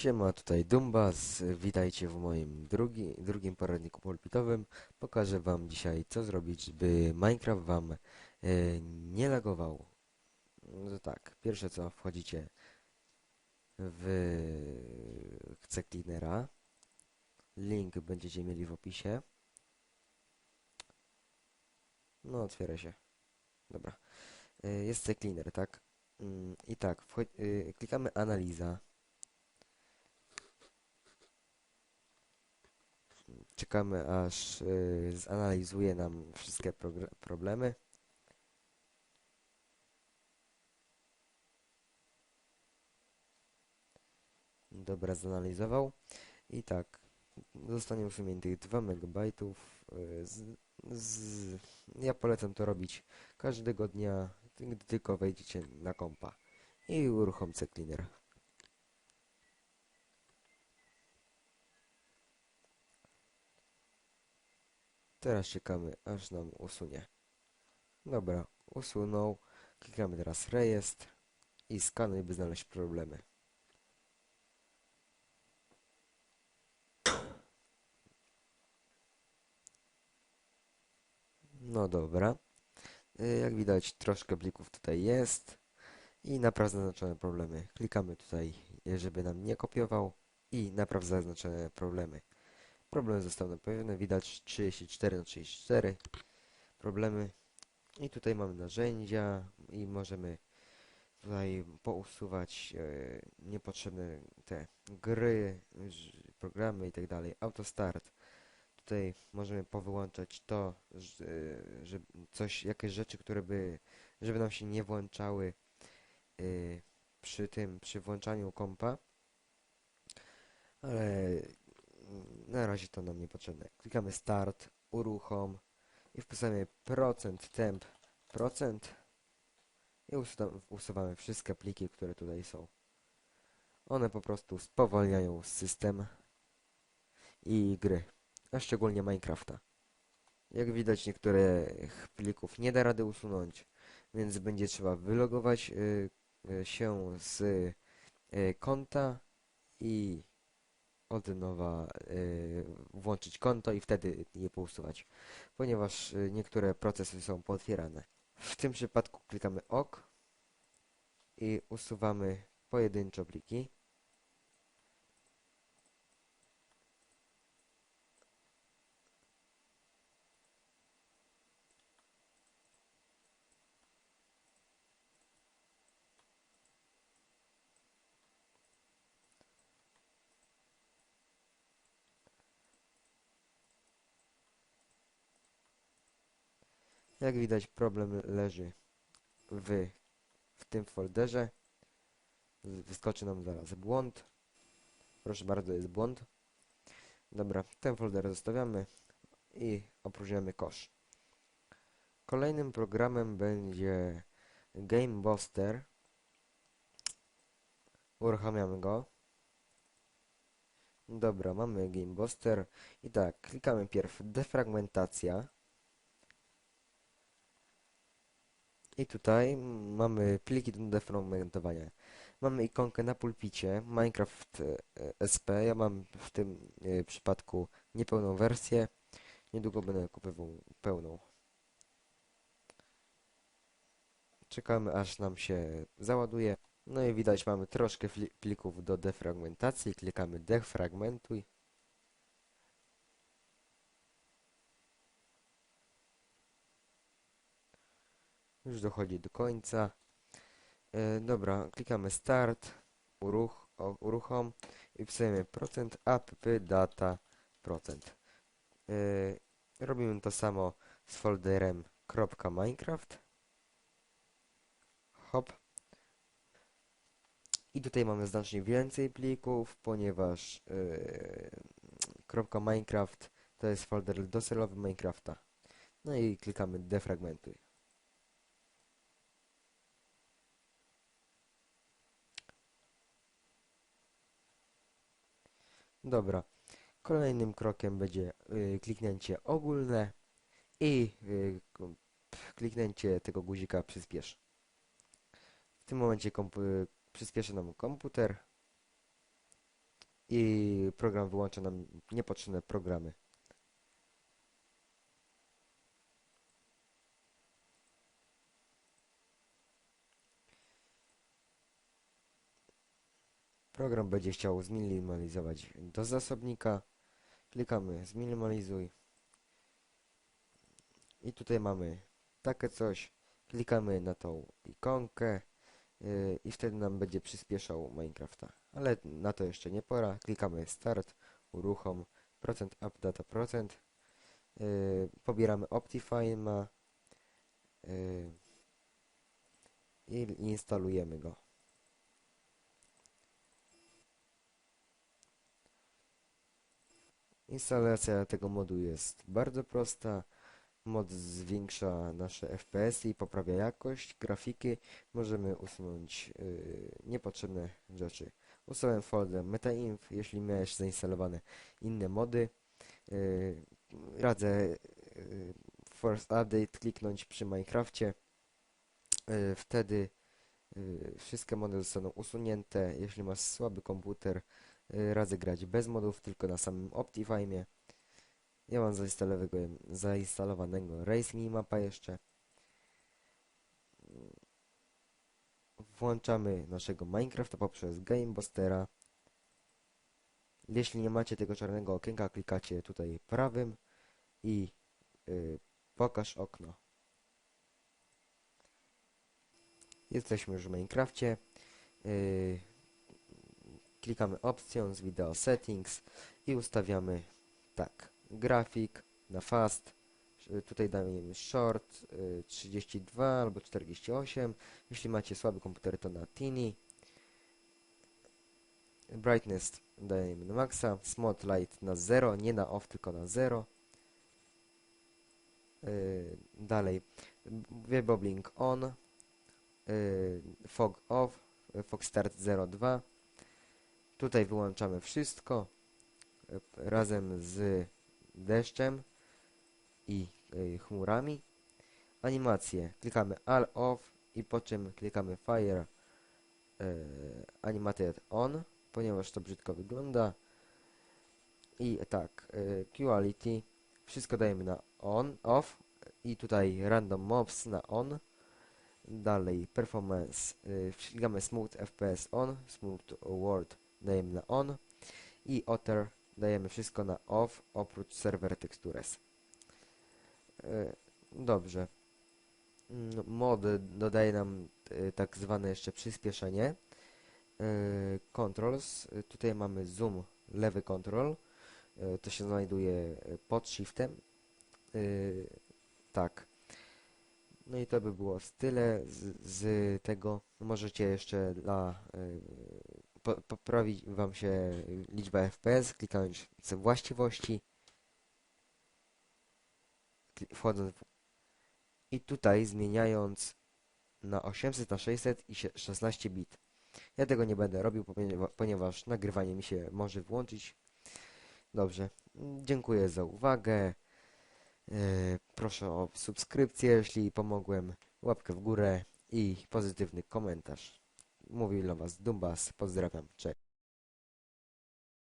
Siema, tutaj Dumbas. Witajcie w moim drugi, drugim poradniku pulpitowym. Pokażę wam dzisiaj, co zrobić, żeby Minecraft wam e, nie lagował. No tak, pierwsze co, wchodzicie w C Cleanera. Link będziecie mieli w opisie. No, otwiera się. Dobra. E, jest Cleaner, tak? Mm, I tak, e, klikamy analiza. Czekamy aż y, zanalizuje nam wszystkie problemy. Dobra, zanalizował. I tak, zostanie usuniętych 2 MB. Z, z, ja polecam to robić każdego dnia, gdy tylko wejdziecie na kompa. I uruchomcie cleaner. Teraz czekamy, aż nam usunie. Dobra, usunął. Klikamy teraz rejestr i skanuj, by znaleźć problemy. No dobra. Y, Jak widać, troszkę plików tutaj jest i napraw zaznaczone problemy. Klikamy tutaj, żeby nam nie kopiował i napraw zaznaczone problemy. Problem został naprawiony, widać 34 na 34 problemy. I tutaj mamy narzędzia i możemy tutaj pousuwać e, niepotrzebne te gry, programy i tak dalej. Autostart. Tutaj możemy powyłączać to, że, że coś, jakieś rzeczy, które by, żeby nam się nie włączały e, przy tym, przy włączaniu kompa. Ale na razie to nam niepotrzebne. Klikamy start, uruchom i wpisujemy procent temp procent i usuwa- usuwamy wszystkie pliki, które tutaj są. One po prostu spowalniają system i gry, a szczególnie Minecrafta. Jak widać niektórych plików nie da rady usunąć, więc będzie trzeba wylogować y, y, się z y, konta i od nowa y, włączyć konto i wtedy je pousuwać, ponieważ y, niektóre procesy są pootwierane. W tym przypadku klikamy OK i usuwamy pojedyncze pliki. Jak widać problem leży w, w tym folderze. Wyskoczy nam zaraz błąd. Proszę bardzo, jest błąd. Dobra, ten folder zostawiamy i opróżniamy kosz. Kolejnym programem będzie Game Buster. Uruchamiamy go. Dobra, mamy Game Buster. I tak, klikamy pierw defragmentacja. I tutaj mamy pliki do defragmentowania. Mamy ikonkę na pulpicie Minecraft e, SP. Ja mam w tym e, przypadku niepełną wersję. Niedługo będę kupował pełną. Czekamy aż nam się załaduje. No i widać mamy troszkę plików do defragmentacji. Klikamy defragmentuj. Już dochodzi do końca. E, dobra, klikamy start, uruch, o, uruchom i wpisujemy procent app data procent. E, robimy to samo z folderem .minecraft. Hop. I tutaj mamy znacznie więcej plików, ponieważ e, .minecraft to jest folder docelowy Minecrafta. No i klikamy defragmentuj. Dobra. Kolejnym krokiem będzie y, kliknięcie ogólne i y, kliknięcie tego guzika przyspiesz. W tym momencie kompu- przyspieszy nam komputer i program wyłącza nam niepotrzebne programy. Program będzie chciał zminimalizować do zasobnika. Klikamy zminimalizuj. I tutaj mamy takie coś. Klikamy na tą ikonkę yy, i wtedy nam będzie przyspieszał Minecrafta. Ale na to jeszcze nie pora. Klikamy start, uruchom, procent up data procent. Yy, pobieramy Optifine'a yy, i instalujemy go. Instalacja tego modu jest bardzo prosta. Mod zwiększa nasze FPS i poprawia jakość grafiki. Możemy usunąć yy, niepotrzebne rzeczy. Usułem folder MetaInf, jeśli miałeś zainstalowane inne mody. Yy, radzę yy, First Update kliknąć przy Minecrafcie. Yy, wtedy yy, wszystkie mody zostaną usunięte. Jeśli masz słaby komputer, yy, radzę grać bez modów, tylko na samym Optifine'ie. Ja mam zainstalowanego, zainstalowanego Race Minimapa jeszcze. Włączamy naszego Minecrafta poprzez Gamebustera. Jeśli nie macie tego czarnego okienka, klikacie tutaj prawym i yy, pokaż okno. Jesteśmy już w Minecrafcie. Yy, klikamy Options, Video Settings i ustawiamy tak grafik na fast. Y, Tutaj dajemy short y, 32 albo 48. Jeśli macie słaby komputer to na tiny. Brightness dajemy na maxa. Smart light na 0, nie na off, tylko na 0. Y, Dalej Weboblink on. y, Fog off. y, Fog start 02. Tutaj wyłączamy wszystko y, razem z deszczem i y, chmurami. Animacje. Klikamy All Off i po czym klikamy Fire y, Animated On, ponieważ to brzydko wygląda. I tak, Quality. Wszystko dajemy na On, Off i tutaj Random Mobs na On. Dalej Performance. Klikamy Smooth FPS On, Smooth World dajemy na On i Otter dajemy wszystko na off, oprócz server textures. E, Dobrze. Mm, Mod dodaje nam e, tak zwane jeszcze przyspieszenie. E, Controls. Tutaj mamy zoom, lewy control. To się znajduje pod shiftem. Tak. No i to by było tyle z, z tego. Możecie jeszcze dla po, poprawi Wam się liczba FPS, klikając właściwości, wchodząc w, i tutaj zmieniając na 800 na 600 i sie- 16 bit. Ja tego nie będę robił, poniewa- ponieważ nagrywanie mi się może włączyć. Dobrze, dziękuję za uwagę. E, Proszę o subskrypcję, jeśli pomogłem, łapkę w górę i pozytywny komentarz. Mówił dla Was Dumbas. Pozdrawiam. Cześć.